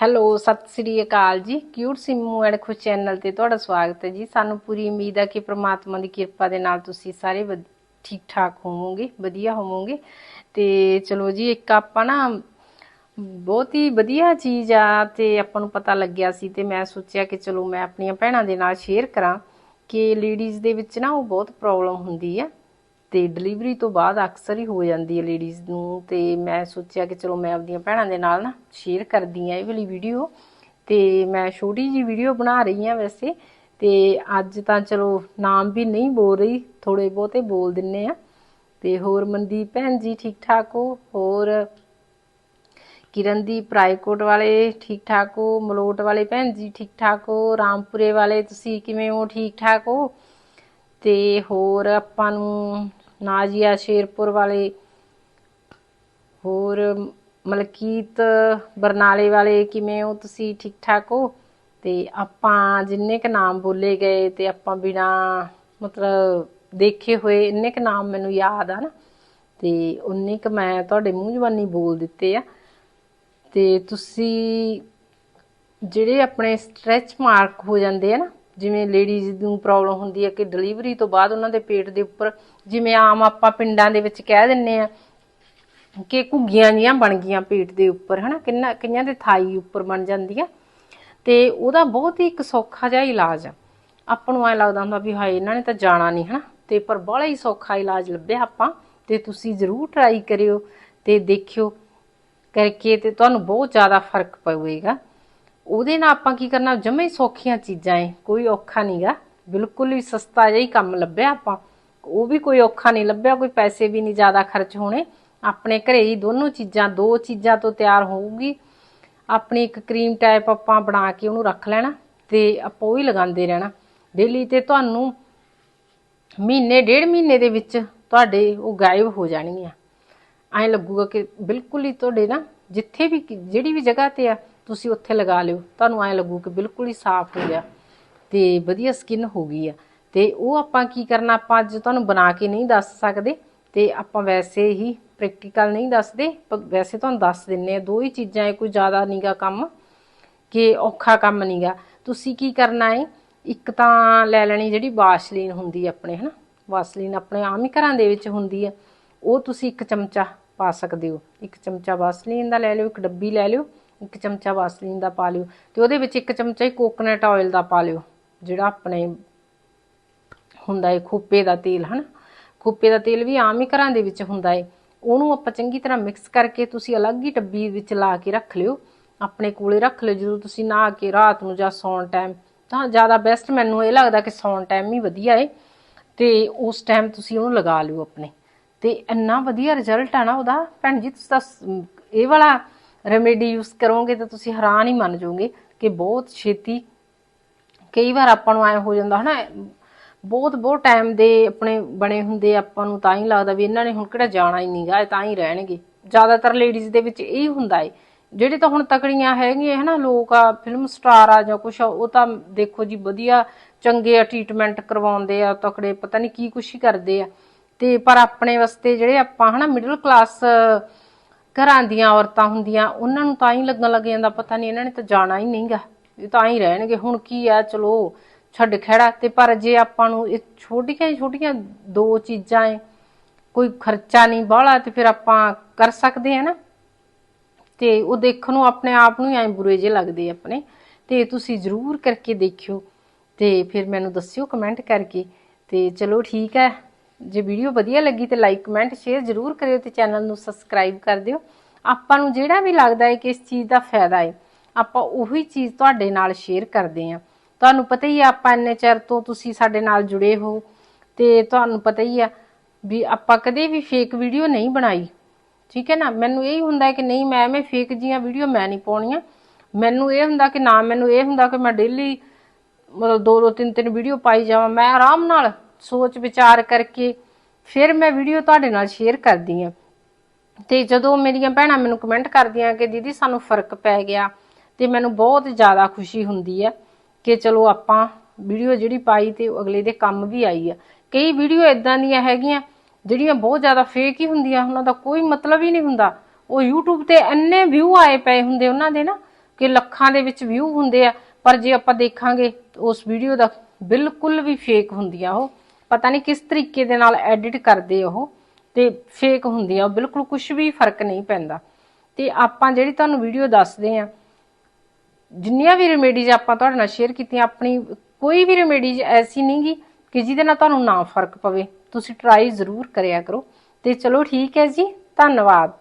Hello, ਸਤਿ ਸ੍ਰੀ ਅਕਾਲ ਜੀ। Cute Simmu and Khush channel ਤੇ ਤੁਹਾਡਾ ਸਵਾਗਤ ਹੈ ਜੀ। ਸਾਨੂੰ ਪੂਰੀ ਉਮੀਦ ਹੈ ਕਿ ਪ੍ਰਮਾਤਮਾ ਦੀ ਕਿਰਪਾ ਦੇ ਨਾਲ ਤੁਸੀਂ ਸਾਰੇ ਵਧ- ਠੀਕ ਠਾਕ ਹੋਵੋਗੇ, ਵਧੀਆ ਹੋਵੋਗੇ। ਤੇ ਚਲੋ ਜੀ, ਇੱਕ ਆਪਾਂ ਨਾ ਬਹੁਤ ਹੀ ਵਧੀਆ ਚੀਜ਼ ਆ ਤੇ ਆਪਾਂ ਨੂੰ ਪਤਾ ਲੱਗਿਆ ਸੀ ਤੇ ਮੈਂ ਸੋਚਿਆ ਕਿ ਚਲੋ ਮੈਂ ਆਪਣੀਆਂ ਭੈਣਾਂ ਦੇ ਨਾਲ ਸ਼ੇਅਰ ਕਰਾਂ ਕਿ ਲੇਡੀਜ਼ ਦੇ ਵਿੱਚ ਨਾ ਉਹ ਬਹੁਤ ਪ੍ਰੋਬਲਮ ਹੁੰਦੀ ਆ। ਤੇ ਡਿਲੀਵਰੀ ਤੋਂ ਬਾਅਦ ਅਕਸਰ ਹੀ ਹੋ ਜਾਂਦੀ ਹੈ ਲੇਡੀਜ਼ ਨੂੰ ਤੇ ਮੈਂ ਸੋਚਿਆ ਕਿ ਚਲੋ ਮੈਂ ਆਪਣੀਆਂ ਭੈਣਾਂ ਦੇ ਨਾਲ ਨਾ ਸ਼ੇਅਰ ਕਰਦੀ ਆ ਇਹ ਵਾਲੀ ਵੀਡੀਓ ਤੇ ਮੈਂ ਛੋਟੀ ਜੀ ਵੀਡੀਓ ਬਣਾ ਰਹੀ ਆ ਵੈਸੇ ਤੇ ਅੱਜ ਤਾਂ ਚਲੋ ਨਾਮ ਵੀ ਨਹੀਂ ਬੋਲ ਰਹੀ ਥੋੜੇ ਬਹੁਤੇ ਬੋਲ ਦਿੰਨੇ ਆ। ਤੇ ਹੋਰ ਮਨਦੀਪ ਭੈਣ ਜੀ ਠੀਕ ਠਾਕ ਹੋ? ਹੋਰ ਕਿਰਨਦੀਪ ਰਾਏਕੋਟ ਵਾਲੇ ਠੀਕ ਠਾਕ ਹੋ? ਮਲੋਟ ਵਾਲੇ ਭੈਣ ਜੀ ਠੀਕ ਠਾਕ ਹੋ? ਰਾਮਪੁਰੇ ਵਾਲੇ ਤੁਸੀਂ ਕਿਵੇਂ ਹੋ? ਠੀਕ ਠਾਕ ਹੋ? ਤੇ ਹੋਰ ਆਪਾਂ ਨੂੰ ਨਾਜੀਆ ਸ਼ੇਰਪੁਰ ਵਾਲੇ, ਹੋਰ ਮਲਕੀਤ ਬਰਨਾਲੇ ਵਾਲੇ, ਕਿਵੇਂ ਹੋ ਤੁਸੀਂ? ਠੀਕ ਠਾਕ ਹੋ? ਤੇ ਆਪਾਂ ਜਿੰਨੇ ਕ ਨਾਮ ਬੋਲੇ ਗਏ ਤੇ ਆਪਾਂ ਬਿਨਾ ਮਤਲਬ ਦੇਖੇ ਹੋਏ ਇੰਨੇ ਕ ਨਾਮ ਮੈਨੂੰ ਯਾਦ ਆ ਨਾ, ਤੇ ਉਨੇ ਕ ਮੈਂ ਤੁਹਾਡੇ ਮੂੰਹ ਜ਼ਬਾਨੀ ਬੋਲ ਦਿੱਤੇ ਆ। ਤੇ ਤੁਸੀਂ ਜਿਹੜੇ ਆਪਣੇ ਸਟ੍ਰੈਚ ਮਾਰਕ ਹੋ ਜਾਂਦੇ ਆ ਨਾ ਜਿਵੇਂ ਲੇਡੀਜ਼ ਨੂੰ ਪ੍ਰੋਬਲਮ ਹੁੰਦੀ ਹੈ ਕਿ ਡਿਲੀਵਰੀ ਤੋਂ ਬਾਅਦ ਉਹਨਾਂ ਦੇ ਪੇਟ ਦੇ ਉੱਪਰ ਜਿਵੇਂ ਆਮ ਆਪਾਂ ਪਿੰਡਾਂ ਦੇ ਵਿੱਚ ਕਹਿ ਦਿੰਨੇ ਆ ਕਿ ਘੁੱਗੀਆਂ ਜੀਆਂ ਬਣ ਗਈਆਂ ਪੇਟ ਦੇ ਉੱਪਰ, ਹਨਾ? ਕਿੰਨਾ, ਕਈਆਂ ਦੇ ਥਾਈ ਉੱਪਰ ਬਣ ਜਾਂਦੀਆਂ ਤੇ ਉਹਦਾ ਬਹੁਤ ਹੀ ਇੱਕ ਸੌਖਾ ਜਿਹਾ ਇਲਾਜ ਆ। ਆਪਾਂ ਨੂੰ ਐ ਲੱਗਦਾ ਹੁੰਦਾ ਵੀ ਹਾਏ, ਇਹਨਾਂ ਨੇ ਤਾਂ ਜਾਣਾ ਨਹੀਂ ਹਨਾ? ਤੇ ਪਰ ਬੜਾ ਹੀ ਸੌਖਾ ਇਲਾਜ ਲੱਭਿਆ ਆਪਾਂ। ਤੇ ਤੁਸੀਂ ਜ਼ਰੂਰ ਟਰਾਈ ਕਰਿਓ ਤੇ ਦੇਖਿਓ ਕਰਕੇ ਤੇ ਤੁਹਾਨੂੰ ਬਹੁਤ ਜ਼ਿਆਦਾ ਫ਼ਰਕ ਪਵੇਗਾ। ਉਹਦੇ ਨਾਲ ਆਪਾਂ ਕੀ ਕਰਨਾ, ਜਮੇ ਸੌਖੀਆਂ ਚੀਜ਼ਾਂ ਏ, ਕੋਈ ਔਖਾ ਨਹੀਂਗਾ ਬਿਲਕੁਲ ਹੀ ਸਸਤਾ ਜਿਹਾ ਹੀ ਕੰਮ ਲੱਭਿਆ ਆਪਾਂ। ਉਹ ਵੀ ਕੋਈ ਔਖਾ ਨਹੀਂ ਲੱਭਿਆ, ਕੋਈ ਪੈਸੇ ਵੀ ਨਹੀਂ ਜ਼ਿਆਦਾ ਖਰਚ ਹੋਣੇ। ਆਪਣੇ ਘਰੇ ਹੀ ਦੋਨੋਂ ਚੀਜ਼ਾਂ, ਦੋ ਚੀਜ਼ਾਂ ਤੋਂ ਤਿਆਰ ਹੋਊਗੀ। ਆਪਣੀ ਇੱਕ ਕਰੀਮ ਟਾਈਪ ਆਪਾਂ ਬਣਾ ਕੇ ਉਹਨੂੰ ਰੱਖ ਲੈਣਾ ਤੇ ਆਪਾਂ ਉਹ ਹੀ ਲਗਾਉਂਦੇ ਰਹਿਣਾ। ਡੇਲੀ ਤੇ ਤੁਹਾਨੂੰ ਮਹੀਨੇ, ਡੇਢ ਮਹੀਨੇ ਦੇ ਵਿੱਚ ਤੁਹਾਡੇ ਉਹ ਗਾਇਬ ਹੋ ਜਾਣਗੀਆਂ। ਐਂ ਲੱਗੂਗਾ ਕਿ ਬਿਲਕੁਲ ਹੀ ਤੁਹਾਡੇ ਨਾ ਜਿੱਥੇ ਵੀ, ਜਿਹੜੀ ਵੀ ਜਗ੍ਹਾ ਤੇ ਆ ਤੁਸੀਂ ਉੱਥੇ ਲਗਾ ਲਿਓ। ਤੁਹਾਨੂੰ ਐਂ ਲੱਗੂ ਕਿ ਬਿਲਕੁਲ ਹੀ ਸਾਫ਼ ਹੋ ਗਿਆ ਤੇ ਵਧੀਆ ਸਕਿਨ ਹੋ ਗਈ ਆ। ਤੇ ਉਹ ਆਪਾਂ ਕੀ ਕਰਨਾ, ਆਪਾਂ ਅੱਜ ਤੁਹਾਨੂੰ ਬਣਾ ਕੇ ਨਹੀਂ ਦੱਸ ਸਕਦੇ ਤੇ ਆਪਾਂ ਵੈਸੇ ਹੀ ਪ੍ਰੈਕਟੀਕਲ ਨਹੀਂ ਦੱਸਦੇ ਪਰ ਵੈਸੇ ਤੁਹਾਨੂੰ ਦੱਸ ਦਿੰਨੇ ਆ। ਦੋ ਹੀ ਚੀਜ਼ਾਂ ਹੈ ਕੋਈ ਜ਼ਿਆਦਾ ਨਹੀਂਗਾ ਕੰਮ ਕਿ ਔਖਾ ਕੰਮ ਨਹੀਂਗਾ ਤੁਸੀਂ ਕੀ ਕਰਨਾ ਹੈ ਇੱਕ ਤਾਂ ਲੈ ਲੈਣੀ ਜਿਹੜੀ ਵਾਸ਼ਲੀਨ ਹੁੰਦੀ ਹੈ ਆਪਣੇ, ਹਨਾ? ਵਾਸ਼ਲੀਨ ਆਪਣੇ ਆਮ ਹੀ ਘਰਾਂ ਦੇ ਵਿੱਚ ਹੁੰਦੀ ਆ। ਉਹ ਤੁਸੀਂ ਇੱਕ ਚਮਚਾ ਪਾ ਸਕਦੇ ਹੋ। ਇੱਕ ਚਮਚਾ ਵਾਸ਼ਲੀਨ ਦਾ ਲੈ ਲਿਓ, ਇੱਕ ਡੱਬੀ ਲੈ ਲਿਓ। ਇੱਕ ਚਮਚਾ ਵਾਸ਼ਲੀਨ ਦਾ ਪਾ ਲਿਓ ਤੇ ਉਹਦੇ ਵਿੱਚ ਇੱਕ ਚਮਚਾ ਹੀ ਕੋਕੋਨਟ ਆਇਲ ਦਾ ਪਾ ਲਿਓ, ਜਿਹੜਾ ਆਪਣੇ ਹੁੰਦਾ ਹੈ ਖੋਪੇ ਦਾ ਤੇਲ, ਹਨਾ? ਖੋਪੇ ਦਾ ਤੇਲ ਵੀ ਆਮ ਹੀ ਘਰਾਂ ਦੇ ਵਿੱਚ ਹੁੰਦਾ ਏ। ਉਹਨੂੰ ਆਪਾਂ ਚੰਗੀ ਤਰ੍ਹਾਂ ਮਿਕਸ ਕਰਕੇ ਤੁਸੀਂ ਅਲੱਗ ਹੀ ਡੱਬੀ ਵਿੱਚ ਲਾ ਕੇ ਰੱਖ ਲਿਓ। ਆਪਣੇ ਕੋਲੇ ਰੱਖ ਲਿਓ, ਜਦੋਂ ਤੁਸੀਂ ਨਹਾ ਕੇ ਰਾਤ ਨੂੰ ਜਾਂ ਸੌਣ ਟਾਈਮ ਤਾਂ ਜ਼ਿਆਦਾ ਬੈਸਟ ਮੈਨੂੰ ਇਹ ਲੱਗਦਾ ਕਿ ਸੌਣ ਟਾਈਮ ਹੀ ਵਧੀਆ ਏ। ਤੇ ਉਸ ਟਾਈਮ ਤੁਸੀਂ ਉਹਨੂੰ ਲਗਾ ਲਿਓ ਆਪਣੇ। ਤੇ ਇੰਨਾ ਵਧੀਆ ਰਿਜ਼ਲਟ ਆ ਨਾ ਉਹਦਾ। ਭੈਣ ਜੀ, ਤੁਸੀਂ ਤਾਂ ਇਹ ਵਾਲਾ ਰੈਮੇਡੀ ਯੂਜ਼ ਕਰੋਗੇ ਤਾਂ ਤੁਸੀਂ ਹੈਰਾਨ ਹੀ ਮੰਨ ਜਾਓਗੇ ਕਿ ਬਹੁਤ ਛੇਤੀ ਕਈ ਵਾਰ ਆਪਾਂ ਨੂੰ ਐ ਹੋ ਜਾਂਦਾ ਹਨਾ ਬਹੁਤ ਬਹੁਤ ਟਾਈਮ ਦੇ ਆਪਣੇ ਬਣੇ ਹੁੰਦੇ ਆਪਾਂ ਨੂੰ ਤਾਂ ਹੀ ਲੱਗਦਾ ਵੀ ਇਹਨਾਂ ਨੇ ਹੁਣ ਕਿਹੜਾ ਜਾਣਾ ਹੀ ਨਹੀਂਗਾ ਇਹ ਤਾਂ ਹੀ ਰਹਿਣਗੇ। ਜ਼ਿਆਦਾਤਰ ਲੇਡੀਜ਼ ਦੇ ਵਿੱਚ ਇਹ ਹੁੰਦਾ ਏ ਜਿਹੜੇ ਤਾਂ ਹੁਣ ਤਕੜੀਆਂ ਹੈਗੀਆਂ ਹਨਾ ਲੋਕ ਆ ਫਿਲਮ ਸਟਾਰ ਆ ਜਾਂ ਕੁਛ ਆ, ਉਹ ਤਾਂ ਦੇਖੋ ਜੀ ਵਧੀਆ ਚੰਗੇ ਆ ਟ੍ਰੀਟਮੈਂਟ ਕਰਵਾਉਂਦੇ ਆ ਤਕੜੇ ਪਤਾ ਨਹੀਂ ਕੀ ਕੁਛ ਹੀ ਕਰਦੇ ਆ। ਤੇ ਪਰ ਆਪਣੇ ਵਾਸਤੇ ਜਿਹੜੇ ਆਪਾਂ ਹਨਾ ਮਿਡਲ ਕਲਾਸ ਘਰਾਂ ਦੀਆਂ ਔਰਤਾਂ ਹੁੰਦੀਆਂ, ਉਹਨਾਂ ਨੂੰ ਤਾਂ ਹੀ ਲੱਗਣ ਲੱਗ ਜਾਂਦਾ, ਪਤਾ ਨਹੀਂ ਇਹਨਾਂ ਨੇ ਤਾਂ ਜਾਣਾ ਹੀ ਨਹੀਂਗਾ। ਇਹ ਤਾਂ ਹੀ ਰਹਿਣਗੇ। ਹੁਣ ਕੀ ਆ, ਚਲੋ, ਛੱਡ ਖੜਾ ਤੇ ਪਰ ਜੇ ਆਪਾਂ ਨੂੰ ਇਹ ਛੋਟੀਆਂ ਛੋਟੀਆਂ ਦੋ ਚੀਜ਼ਾਂ ਏ ਕੋਈ ਖਰਚਾ ਨਹੀਂ, ਬਾਹਲਾ, ਤੇ ਫਿਰ ਆਪਾਂ ਕਰ ਸਕਦੇ ਆ ਨਾ। ਤੇ ਉਹ ਦੇਖਣ ਨੂੰ ਆਪਣੇ ਆਪ ਨੂੰ ਐ ਬੁਰੇ ਜੇ ਲੱਗਦੇ ਆਪਣੇ। ਤੇ ਤੁਸੀਂ ਜ਼ਰੂਰ ਕਰਕੇ ਦੇਖਿਓ। ਤੇ ਫਿਰ ਮੈਨੂੰ ਦੱਸਿਓ ਕਮੈਂਟ ਕਰਕੇ। ਤੇ ਚਲੋ ਠੀਕ ਹੈ ਜੇ ਵੀਡੀਓ ਵਧੀਆ ਲੱਗੀ ਤੇ ਲਾਈਕ ਕਮੈਂਟ ਸ਼ੇਅਰ ਜ਼ਰੂਰ ਕਰਿਓ ਤੇ ਚੈਨਲ ਨੂੰ ਸਬਸਕ੍ਰਾਈਬ ਕਰ ਦਿਓ। ਆਪਾਂ ਨੂੰ ਜਿਹੜਾ ਵੀ ਲੱਗਦਾ ਹੈ ਕਿ ਇਸ ਚੀਜ਼ ਦਾ ਫਾਇਦਾ ਹੈ, ਆਪਾਂ ਉਹੀ ਚੀਜ਼ ਤੁਹਾਡੇ ਨਾਲ ਸ਼ੇਅਰ ਕਰਦੇ ਹਾਂ। ਤੁਹਾਨੂੰ ਪਤਾ ਹੀ ਆ, ਆਪਾਂ ਇੰਨੇ ਚਿਰ ਤੋਂ ਤੁਸੀਂ ਸਾਡੇ ਨਾਲ ਜੁੜੇ ਹੋ ਤੇ ਤੁਹਾਨੂੰ ਪਤਾ ਹੀ ਆ ਵੀ ਆਪਾਂ ਕਦੇ ਵੀ ਫੇਕ ਵੀਡੀਓ ਨਹੀਂ ਬਣਾਈ। ਠੀਕ ਹੈ ਨਾ? ਮੈਨੂੰ ਇਹ ਹੁੰਦਾ ਹੈ ਕਿ ਨਹੀਂ, ਮੈਂ ਐਵੇਂ ਫੇਕ ਜੀਆਂ ਵੀਡੀਓ ਮੈਂ ਨਹੀਂ ਪਾਉਣੀਆਂ। ਮੈਨੂੰ ਇਹ ਹੁੰਦਾ ਕਿ ਨਾ, ਮੈਨੂੰ ਇਹ ਹੁੰਦਾ ਕਿ ਮੈਂ ਡੇਲੀ ਮਤਲਬ ਦੋ ਦੋ ਤਿੰਨ ਤਿੰਨ ਵੀਡੀਓ ਪਾਈ ਜਾਵਾਂ। ਮੈਂ ਆਰਾਮ ਨਾਲ ਸੋਚ ਵਿਚਾਰ ਕਰਕੇ ਫਿਰ ਮੈਂ ਵੀਡੀਓ ਤੁਹਾਡੇ ਨਾਲ ਸ਼ੇਅਰ ਕਰਦੀ ਹਾਂ। ਤੇ ਜਦੋਂ ਮੇਰੀਆਂ ਭੈਣਾਂ ਮੈਨੂੰ ਕਮੈਂਟ ਕਰਦੀਆਂ ਕਿ ਦੀਦੀ ਸਾਨੂੰ ਫ਼ਰਕ ਪੈ ਗਿਆ ਤੇ ਮੈਨੂੰ ਬਹੁਤ ਜ਼ਿਆਦਾ ਖੁਸ਼ੀ ਹੁੰਦੀ ਹੈ ਕਿ ਚਲੋ ਆਪਾਂ ਵੀਡੀਓ ਜਿਹੜੀ ਪਾਈ ਤੇ ਅਗਲੇ ਦੇ ਕੰਮ ਵੀ ਆਈ ਆ। ਕਈ ਵੀਡੀਓ ਇਦਾਂ ਦੀਆਂ ਹੈਗੀਆਂ ਜਿਹੜੀਆਂ ਬਹੁਤ ਜ਼ਿਆਦਾ ਫੇਕ ਹੀ ਹੁੰਦੀਆਂ, ਉਹਨਾਂ ਦਾ ਕੋਈ ਮਤਲਬ ਹੀ ਨਹੀਂ ਹੁੰਦਾ। ਉਹ YouTube ਤੇ ਇੰਨੇ ਵਿਊ ਆਏ ਪਏ ਹੁੰਦੇ ਉਹਨਾਂ ਦੇ ਨਾ ਕਿ ਲੱਖਾਂ ਦੇ ਵਿੱਚ ਵਿਊ ਹੁੰਦੇ ਆ। ਪਰ ਜੇ ਆਪਾਂ ਦੇਖਾਂਗੇ, ਉਸ ਵੀਡੀਓ ਦਾ ਬਿਲਕੁਲ ਵੀ ਫੇਕ ਹੁੰਦੀਆਂ ਉਹ। ਪਤਾ ਨਹੀਂ ਕਿਸ ਤਰੀਕੇ ਦੇ ਨਾਲ ਐਡਿਟ ਕਰਦੇ ਉਹ, ਤੇ ਫੇਕ ਹੁੰਦੀ ਆ, ਉਹ ਬਿਲਕੁਲ ਕੁਝ ਵੀ ਫ਼ਰਕ ਨਹੀਂ ਪੈਂਦਾ। ਤੇ ਆਪਾਂ ਜਿਹੜੀ ਤੁਹਾਨੂੰ ਵੀਡੀਓ ਦੱਸਦੇ ਆ, ਜਿੰਨੀਆਂ ਵੀ ਰੈਮੇਡੀਜ਼ ਆਪਾਂ ਤੁਹਾਡੇ ਨਾਲ ਸ਼ੇਅਰ ਕੀਤੀਆਂ, ਆਪਣੀ ਕੋਈ ਵੀ ਰੈਮੇਡੀਜ਼ ਐਸੀ ਨਹੀਂਗੀ ਕਿ ਜਿਹਦੇ ਨਾਲ ਤੁਹਾਨੂੰ ਨਾ ਫ਼ਰਕ ਪਵੇ। ਤੁਸੀਂ ਟਰਾਈ ਜ਼ਰੂਰ ਕਰਿਆ ਕਰੋ। ਤੇ ਚਲੋ ਠੀਕ ਹੈ ਜੀ, ਧੰਨਵਾਦ।